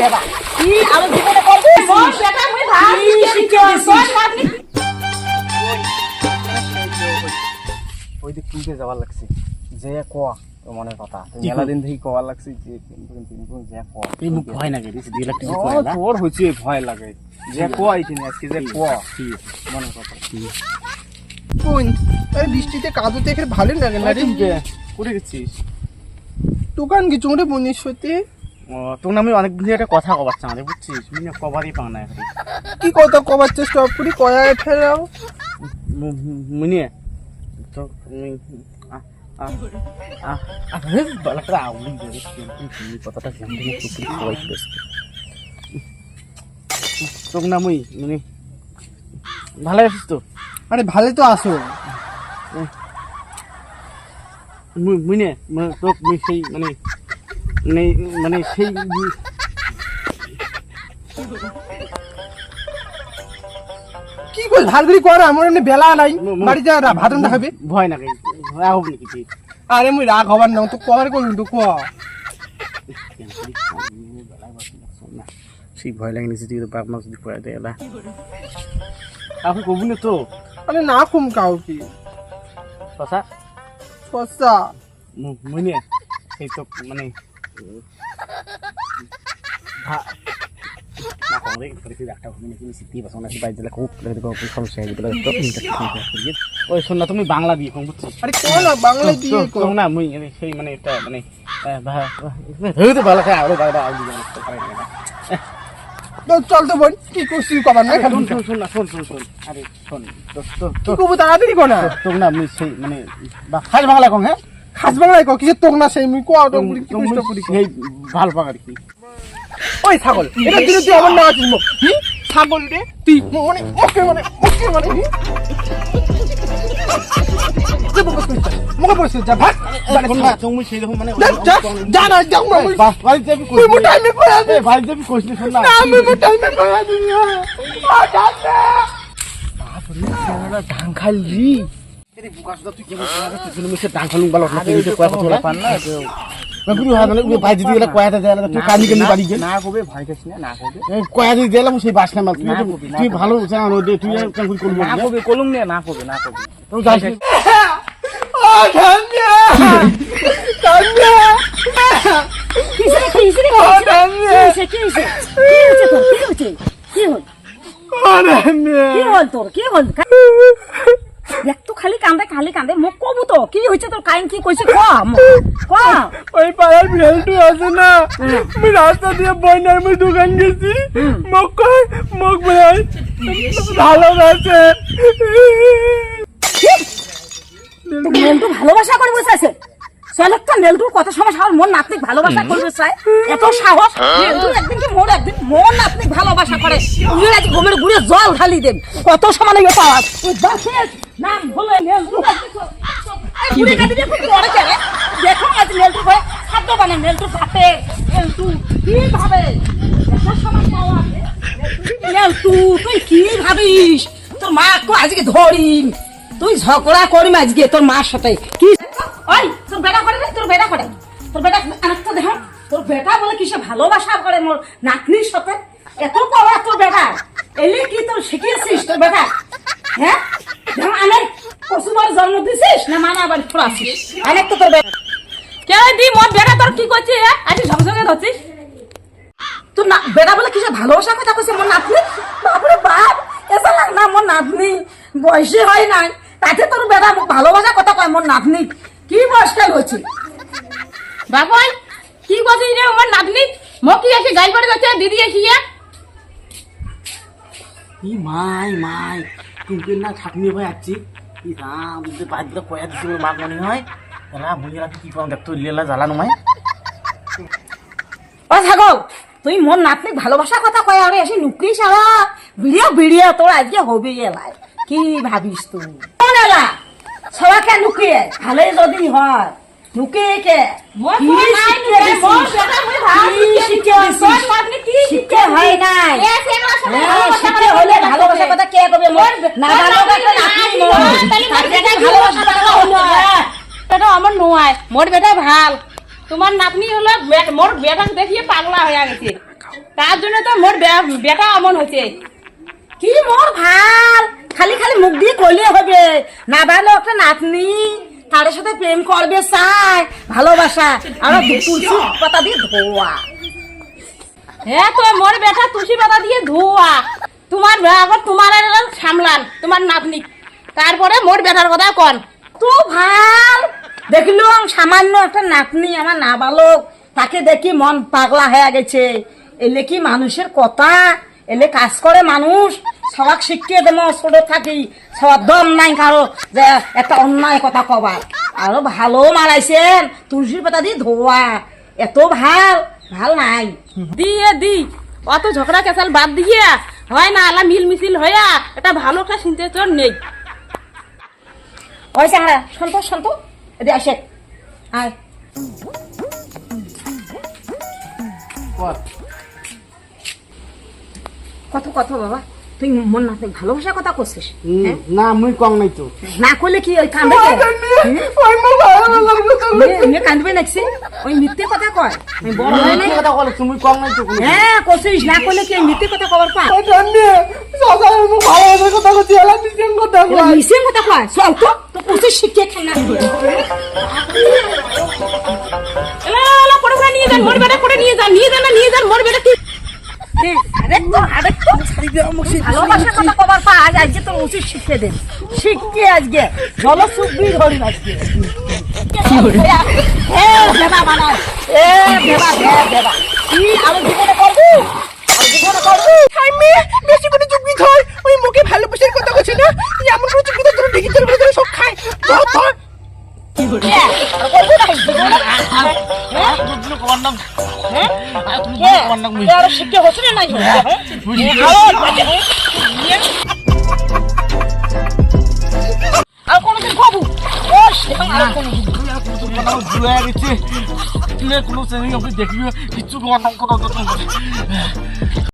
দেবা কি? আমি জীবনে করব মোর বেটা মুই ভাত কি শিক্ষা দিছিস? তোর ওই দিক তুইকে যাওয়ার লাগছে। যে কোয়া তো মনের কথা। মেলা দিন থেকে কোয়া লাগছে যে কিন্তু কিন্তু যে কোয়া এই মুখ ভয় না গেছে দুই লাখ টাকা না তোর হচ্ছে ভয় লাগে। যে কোয়া এখানে আজকে যে কোয়া মনের কথা। কোন? বৃষ্টিতে কাদুতে এখানে ভালো লাগে না রে। কে করে গেছিস? দোকান কি চোরে বনিস সত্যি? তোর নামে অনেক দিন একটা কথা কবাচ্ছে আমাদের বুঝছিস? মিনে কবারই পাও না এখন। কি কথা কবার চেষ্টা করি কয়ায় ফেরাও মুনি তো কথাটা তোর নামই মানে ভালো আছিস তো? আরে ভালো তো আসো মু- মুনে মানে তো মুই সেই মানে মানে মানে সেই কি কই ভালো করে কর আমার এমনি বেলা নাই। রা ভাত রান্না খাবে। ভয় না রাগ হবে নাকি তুই আরে মুই রাগ হবার না তো কবার করুন তো কোয়া সেই ভয় লাগে নিচে তুই তো বাপ মা যদি পড়ে দেয় আপনি কবু না তো। আরে না কুম কাউ কি কথা সস্তা মনে সেই তো মানে একটা হয়ে তো ওই শোন না তুমি বাংলা দিয়ে বুঝছিস আরে না বাংলা দিয়ে না মুই সেই মানে এটা মানে তো তো চল তো বোন কি করছিস কবার না শোন না শোন শোন শোন আরে শোন তো তো করব তাড়াতাড়ি তো না মুই সেই মানে খাস বাংলা কম হ্যাঁ খাস বাংলায় কো কিছু তোক না সেই? মুই কোয়া তো তুমি কি কষ্ট করি কো। সেই ভালো পাক আর কি। ওই ছাগল এটা দিলে তুই আমার না আছিস ছাগল রে তুই মানে ওকে মানে ওকে মানে ধান খালি না গুরু হয় মানে কি তোর কি হল কি হল তোর কি হল খালি কান্দে খালি কান্দে। মোক কবু তো কি হয়েছে তোর কাইন কি কইছে ক ক। ওই পাড়ার ভেলটু আছে না? আমি রাস্তা দিয়ে বইনার মুই দোকান গেছি। মোক কয় মোক ভাই ভালো আছে। তো নেলটু ভালোবাসা করে বসেছে সেলেক্ট নেলটুর কত সময় সাহস মোর নাতনিক ভালোবাসা করবে চাই। এত সাহস নেলটু একদিন কি মোর একদিন মন নাতনিক ভালোবাসা করে তুই আজ ঘুমের ঘুরে জল ঢালি দেন কত সময় তুই বাসের নাম বলে এই বুড়ি কাটি দিয়ে খুব পড়ে গেলে। দেখো আজ নেলটু ভাই খাদ্য বানে নেলটু খাতে নেলটু কি ভাবে? এত সময় পাওয়া নেলটু তুই কি ভাবিস? তোর মা কো আজকে ধরিম তুই ঝগড়া করিম আজকে তোর মার সাথে। কি? ওই, তোর বেটা করে তোর বেটা করে তোর বেটা আরেকটা দেখ তোর বেটা বলে কিসে ভালোবাসা করে মোর নাতনির সাথে? এত পাওয়া তোর বেটা। এলে কি তোর শিখিয়েছিস তোর বেটা? হ্যাঁ? আনে। পশুবার জন্ম দিছিস? না, মানা আবার ফোড়াছিস অনেক বেটা কে তোর কি করছিস আজ ঝকঝকে ধরছিস? কথা কইছে, মোর নাতনি? হয় নাই। তাতে তোর বেটা ভালোবাসা কথা কয়, মোর নাতনি। কি বয়সকাল হচ্ছে বাবাই কি করছিস রে আমার নাতনি? মকি এসে গাই করে যাচ্ছে দিদি এসে মাই মাই। তুমি না ভাই আছি ই রাম যদি বাইরে দিলে কয়া দিছি মোর মাক মনে হয়। এলা বুঝে রাখি কি পাও দেখ তুই লেলা জ্বালানো মাই ও ছাগল তুই মোর নাতনি ভালোবাসা কথা কয় আরে এসে নুকরি সারা ভিডিও ভিডিও তোর আজকে হবি এলাই কি ভাবিস তুই? কোন এলা সবাকে নুকিয়ে ভালোই যদি হয় নুকিয়ে কে? মোর কি কোনো না বেটা আমার নয় মোর বেটা ভালো। তোমার নাতনি হলো বেট- মোর দেখিয়ে পাগলা হয়ে গেছে। তার জন্য তো মোর বেটা অমন কি মোর ভালো? খালি খালি মুখ দিয়ে কইলে হবে। না ভালো একটা নাতনি তার সাথে প্রেম করবে চাই ভালোবাসা। আর তুলসী পাতা দিয়ে ধোয়া। হ্যাঁ তো মোর বেটা তুলসী পাতা দিয়ে ধোয়া। তোমার আবার তোমার সামলান, তোমার নাতনি। তারপরে মোর বেটার কথা কন। তো ভালো। দেখলাম সামান্য একটা নাতনি আমার নাবালক, তাকে দেখি মন পাগলা হয়ে গেছে। এলে কি মানুষের কথা? এলে কাজ করে মানুষ। সবাক শিখিয়ে দেবো, ছোট থাকি। সবার দম নাই কারও যে একটা অন্যায় কথা কবার। আরও ভালো মারাইছেন, তুলসীর পাতা দিয়ে ধোয়া। এত ভালো ভালো নাই। দিয়ে দি। অত ঝগড়া কেসাল বাদ দিয়ে হয় না আলা মিল মিছিল হইয়া এটা ভালো একটা চিনতে তোর নেই। ওই চাংড়া শান্ত শান্ত। এদি আসে। আয়। কত কত বাবা তুই মন না তুই ভালোবাসার কথা করছিস হ্যাঁ? না মুই কম নাই তো। না করলে কি ওই এমনি কান্দবে নাকছি ওই মিথ্যে কথা কয়। আমি বড় হয় নাই কথা বলে তুমি কম নাই হ্যাঁ করছিস না করলে কি মিথ্যে কথা কবার পা মিশিয়ে কথা কয় চল তো তো করছিস শিখে খানা এলা, নিয়ে যান মোর বেটা নিয়ে যান নিয়ে যান না নিয়ে যান মোর বেটা ভালোবাসার কথা তোর মুখে ভালোবাসার কথা বলছে না এমন চুপি ধর ঢেকে ধরে ভেতরে সব খায় হ্যাঁ? আরও শিখে হচ্ছে না নাই হ্যাঁ আরও হ্যাঁ? কোনোদিন খাব কোনো দেখিও নাম কোনো